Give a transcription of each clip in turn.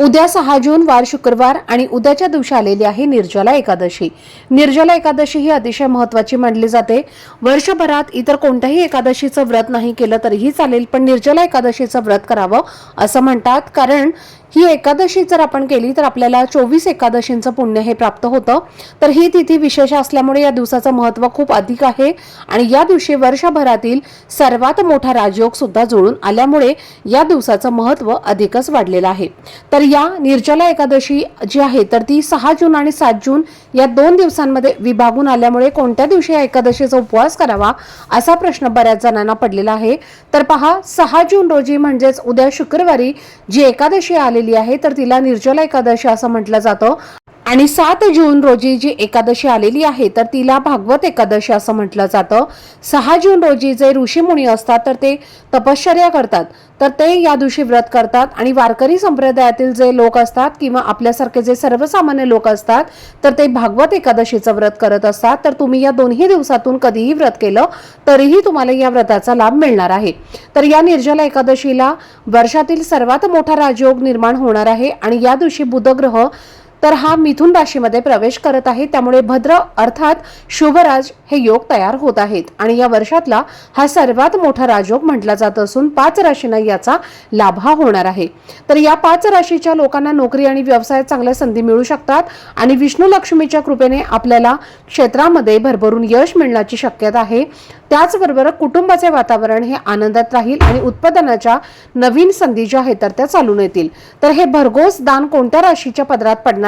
उद्या सहा जून वार शुक्रवार आणि उद्याच्या दिवशी आलेली आहे निर्जला एकादशी. निर्जला एकादशी ही अतिशय महत्वाची मानली जाते. वर्षभरात इतर कोणत्याही एकादशीचं व्रत नाही केलं तरीही चालेल पण निर्जला एकादशीचं व्रत करावं असं म्हणतात. कारण ही एकादशी जर आपण केली तर आपल्याला चोवीस एकादशींचं पुण्य हे प्राप्त होतं. तर ही तिथी विशेष असल्यामुळे या दिवसाचं महत्त्व खूप अधिक आहे. आणि या दिवशी वर्षभरातील सर्वात मोठा राजयोग सुद्धा जुळून आल्यामुळे या दिवसाचं महत्त्व अधिकच वाढलेलं आहे. तर या निर्जला एकादशी जी आहे तर ती सहा जून आणि सात जून या दोन दिवसांमध्ये विभागून आल्यामुळे कोणत्या दिवशी या एकादशीचा उपवास करावा असा प्रश्न बऱ्याच जणांना पडलेला आहे. तर पहा सहा जून रोजी म्हणजेच उद्या शुक्रवारी जी एकादशी आली आलेली आहे तर तिला निर्जला एकादशी असं म्हटलं जातं. आणि सात जून रोजी जी एकादशी आलेली आहे तर तिला भागवत एकादशी असं म्हटलं जातं. सहा जून रोजी जे ऋषीमुनी असतात तर ते तपश्चर्या करतात. तर ते या दिवशी व्रत करतात आणि वारकरी संप्रदायातील जे लोक असतात किंवा आपल्यासारखे जे सर्वसामान्य लोक असतात तर ते भागवत एकादशीचं व्रत करत असतात. तर तुम्ही या दोन्ही दिवसातून कधीही व्रत केलं तरीही तुम्हाला या व्रताचा लाभ मिळणार आहे. तर या निर्जला एकादशीला वर्षातील सर्वात मोठा राजयोग निर्माण होणार आहे आणि या दिवशी बुधग्रह तर हा मिथुन राशीमध्ये प्रवेश करत आहे. त्यामुळे भद्र अर्थात शुभराज हे योग तयार होत आहेत. आणि या वर्षातला हा सर्वात मोठा राजयोग म्हटला जात असून पाच राशींना याचा लाभ होणार आहे. तर या पाच राशीच्या लोकांना नोकरी आणि व्यवसायात चांगल्या संधी मिळू शकतात. आणि विष्णू लक्ष्मीच्या कृपेने आपल्याला क्षेत्रामध्ये भरभरून यश मिळण्याची शक्यता आहे. त्याचबरोबर कुटुंबाचे वातावरण हे आनंदात राहील आणि उत्पादनाच्या नवीन संधी ज्या आहेत तर त्या चालून येतील. तर हे भरघोस दान कोणत्या राशीच्या पदरात पडणार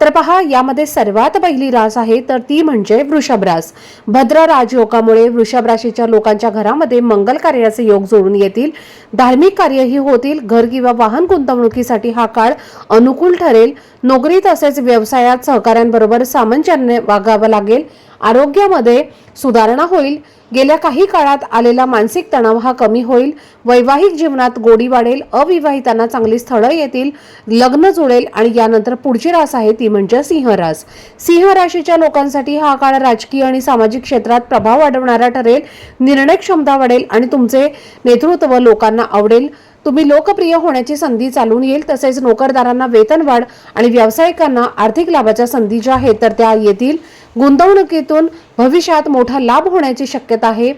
तर पहा यामध्ये सर्वात पहिली रास आहे तर ती म्हणजे वृषभ रास. भद्र राजयोगामुळे वृषभ राशीच्या लोकांच्या घरामध्ये मंगल कार्याचे योग जोडून येतील. धार्मिक कार्यही होतील. घर किंवा वाहन गुंतवणुकीसाठी हा काळ अनुकूल ठरेल. नोकरी तसेच व्यवसायात सहकाऱ्यांबरोबर सामंजन्य वागावं लागेल. आरोग्यामध्ये सुधारणा होईल. गेल्या काही काळात आलेला मानसिक तणाव हा कमी होईल. वैवाहिक जीवनात गोडी वाढेल. अविवाहितांना चांगली स्थळं येतील. लग्न जुळेल आणि यानंतर पुढची रास आहे ती म्हणजे सिंहरास सिंह राशीच्या लोकांसाठी हा काळ राजकीय आणि सामाजिक क्षेत्रात प्रभाव वाढवणारा ठरेल. निर्णय क्षमता वाढेल आणि तुमचे नेतृत्व लोकांना आवडेल. तुम्ही लोकप्रिय होण्याची संधी चालून येईल तसेच नोकरदारांना वेतनवाढ आणि व्यावसायिकांना आर्थिक लाभाच्या संधी ज्या आहेत तर त्या येतील. गुंतवणुकीतून भविष्यात मोठा लाभ होण्याची शक्यता आहे.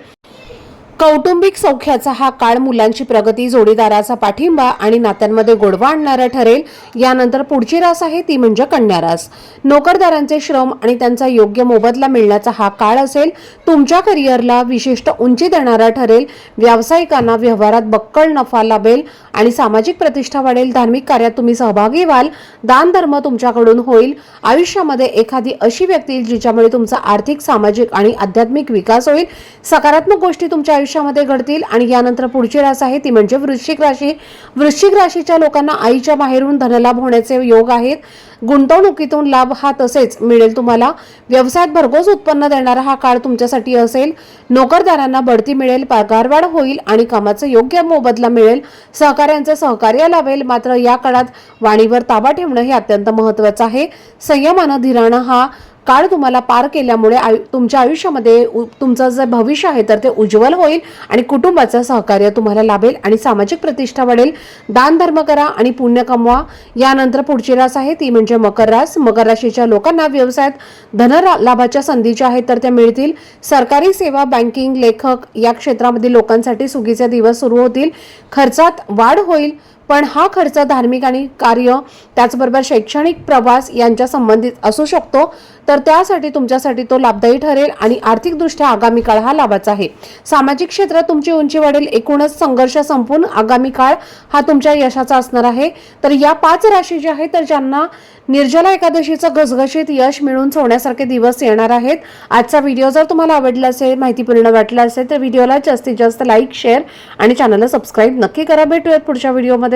कौटुंबिक सौख्याचा हा काळ मुलांची प्रगती जोडीदाराचा पाठिंबा आणि नात्यांमध्ये गोडवा आणणारा ठरेल यानंतर पुढची रास आहे ती म्हणजे कन्या रास. नोकरदारांचे श्रम आणि त्यांचा योग्य मोबदला मिळण्याचा हा काळ असेल तुमच्या करिअरला विशिष्ट उंची देणारा ठरेल व्यावसायिकांना व्यवहारात बक्कळ नफा लाभेल आणि सामाजिक प्रतिष्ठा वाढेल धार्मिक कार्यात तुम्ही सहभागी व्हाल दानधर्म तुमच्याकडून होईल. आयुष्यामध्ये एखादी अशी व्यक्ती जिच्यामुळे तुमचा आर्थिक सामाजिक आणि आध्यात्मिक विकास होईल. सकारात्मक गोष्टी तुमच्या आयुष्यामध्ये घडतील आणि यानंतर पुढची रास आहे ती म्हणजे वृश्चिक राशी. वृश्चिक राशीच्या लोकांना आईच्या बाहेरून धनलाभ होण्याचे योग आहेत. गुंतवणुकीतून लाभ हा तसेच मिळेल तुम्हाला. व्यवसायात भरघोस उत्पन्न देणारा हा काळ तुमच्यासाठी असेल. नोकरदारांना बढती मिळेल पगारवाढ होईल आणि कामाचं योग्य मोबदला मिळेल. सहकाऱ्यांचं सहकार्य लाभेल. मात्र या काळात वाणीवर ताबा ठेवणं हे अत्यंत महत्त्वाचं आहे. संयमानं धीराणं हा काळ तुम्हाला पार केल्यामुळे आयु तुमच्या आयुष्यामध्ये उ- तुमचं जे भविष्य आहे तर ते उज्ज्वल होईल आणि कुटुंबाचं सहकार्य तुम्हाला लाभेल आणि सामाजिक प्रतिष्ठा वाढेल. दान धर्म करा आणि पुण्य कमवा. यानंतर पुढची रास आहे ती म्हणजे मकर रास. मकर राशीच्या लोकांना व्यवसायात धन लाभाच्या संधी ज्या आहेत तर त्या मिळतील. सरकारी सेवा बँकिंग लेखक या क्षेत्रामध्ये लोकांसाठी सुगीचे दिवस सुरू होतील. खर्चात वाढ होईल. पण हा खर्च धार्मिक आणि कार्य त्याचबरोबर शैक्षणिक प्रवास यांच्या संबंधित असू शकतो. तर त्यासाठी तुमच्यासाठी तो लाभदायी ठरेल आणि आर्थिकदृष्ट्या आगामी काळ हा लाभाचा आहे. सामाजिक क्षेत्रात तुमची उंची वाढेल एकूणच संघर्ष संपून आगामी काळ हा तुमच्या यशाचा असणार आहे. तर या पाच राशी ज्या आहेत तर ज्यांना निर्जला एकादशीचं घसघशीत यश मिळून सोडण्यासारखे दिवस येणार आहेत. आजचा व्हिडिओ जर तुम्हाला आवडला असेल माहितीपूर्ण वाटला असेल तर व्हिडिओला जास्तीत जास्त लाईक शेअर आणि चॅनलला सबस्क्राईब नक्की करा. भेटूयात पुढच्या व्हिडिओमध्ये.